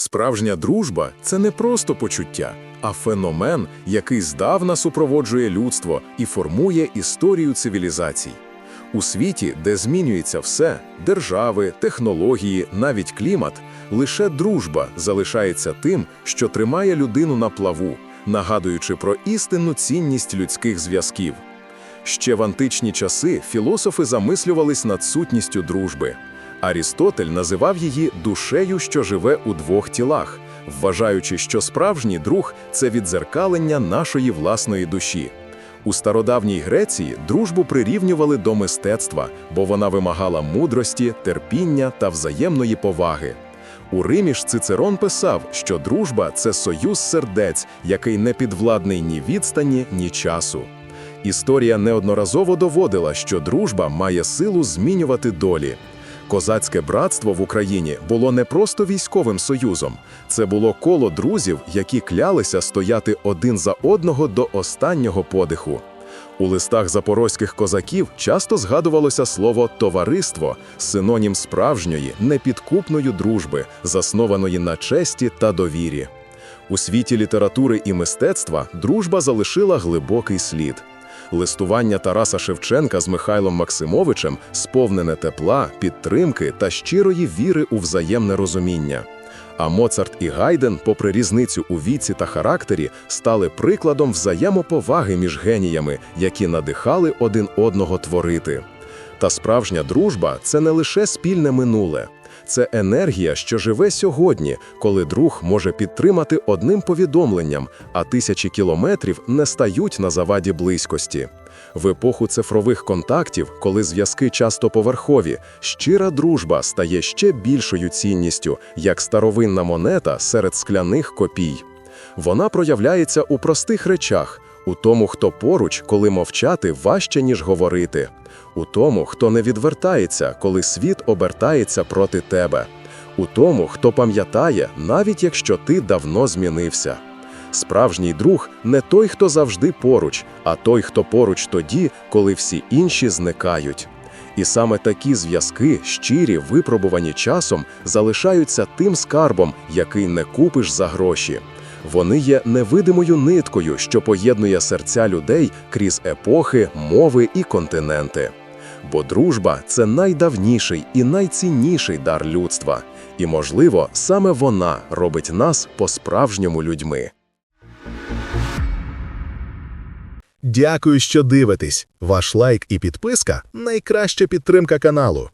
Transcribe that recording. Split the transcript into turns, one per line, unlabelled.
Справжня дружба це не просто почуття, а феномен, який здавна супроводжує людство і формує історію цивілізацій. У світі, де змінюється все держави, технології, навіть клімат, лише дружба залишається тим, що тримає людину на плаву, нагадуючи про істинну цінність людських зв'язків. Ще в античні часи філософи замислювались над сутністю дружби. Арістотель називав її душею, що живе у двох тілах, вважаючи, що справжній друг це відзеркалення нашої власної душі. У стародавній Греції дружбу прирівнювали до мистецтва, бо вона вимагала мудрості, терпіння та взаємної поваги. У Римі ж Цицерон писав, що дружба це союз сердець, який не підвладний ні відстані, ні часу. Історія неодноразово доводила, що дружба має силу змінювати долі. Козацьке братство в Україні було не просто військовим союзом, це було коло друзів, які клялися стояти один за одного до останнього подиху. У листах запорозьких козаків часто згадувалося слово товариство, синонім справжньої, непідкупної дружби, заснованої на честі та довірі. У світі літератури і мистецтва дружба залишила глибокий слід. Листування Тараса Шевченка з Михайлом Максимовичем сповнене тепла, підтримки та щирої віри у взаємне розуміння. А Моцарт і Гайден, попри різницю у віці та характері, стали прикладом взаємоповаги між геніями, які надихали один одного творити. Та справжня дружба це не лише спільне минуле. Це енергія, що живе сьогодні, коли друг може підтримати одним повідомленням, а тисячі кілометрів не стають на заваді близькості. В епоху цифрових контактів, коли зв'язки часто поверхові, щира дружба стає ще більшою цінністю, як старовинна монета серед скляних копій. Вона проявляється у простих речах, у тому, хто поруч, коли мовчати важче, ніж говорити, у тому, хто не відвертається, коли світ обертається проти тебе, у тому, хто пам'ятає, навіть якщо ти давно змінився. Справжній друг не той, хто завжди поруч, а той, хто поруч тоді, коли всі інші зникають. І саме такі зв'язки, щирі, випробувані часом, залишаються тим скарбом, який не купиш за гроші. Вони є невидимою ниткою, що поєднує серця людей крізь епохи, мови і континенти. Бо дружба це найдавніший і найцінніший дар людства, і, можливо, саме вона робить нас по-справжньому людьми.
Дякую, що дивитесь. Ваш лайк і підписка найкраща підтримка каналу.